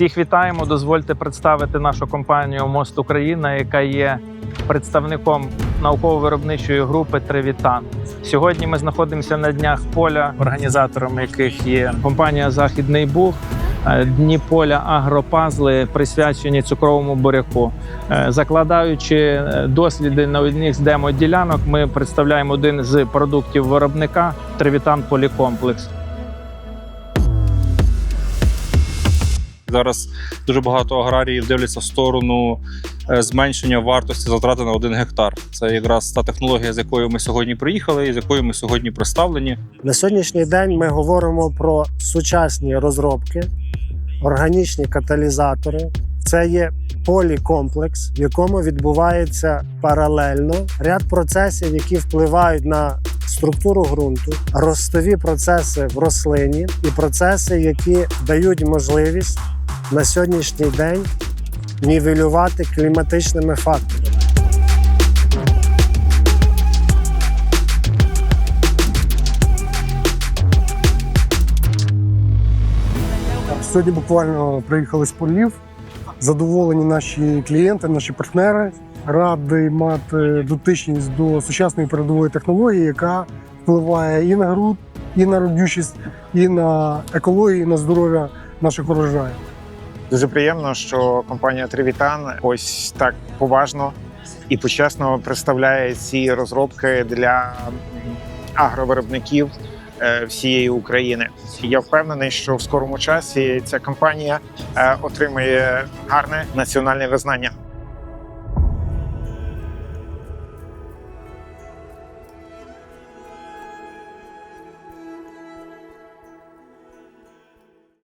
Всіх вітаємо. Дозвольте представити нашу компанію Мост Україна, яка є представником науково-виробничої групи Тревітан. Сьогодні ми знаходимося на днях поля, організаторами яких є компанія Західний Буг. Е, Дні поля агропазли присвячені цукровому буряку. Е, Закладаючи е, досліди на одній з демо-ділянок, ми представляємо один з продуктів виробника Тревітан Полікомплекс. Зараз дуже багато аграріїв дивляться в сторону е, зменшення вартості затрати на один гектар. Це якраз та технологія, з якою ми сьогодні приїхали, і з якою ми сьогодні представлені. На сьогоднішній день ми говоримо про сучасні розробки, органічні каталізатори. Це є полікомплекс, в якому відбувається паралельно ряд процесів, які впливають на структуру ґрунту, ростові процеси в рослині і процеси, які дають можливість на сьогоднішній день нівелювати кліматичними факторами. Сьогодні буквально приїхали з полів. Задоволені наші клієнти, наші партнери. Радий мати дотичність до сучасної передової технології, яка впливає і на ґрунт, і на родючість, і на екологію, і на здоров'я наших урожаїв. Дуже приємно, що компанія Тривітан ось так поважно і почесно представляє ці розробки для агровиробників е, всієї України. Я впевнений, що в скорому часі ця компанія е, отримає гарне національне визнання.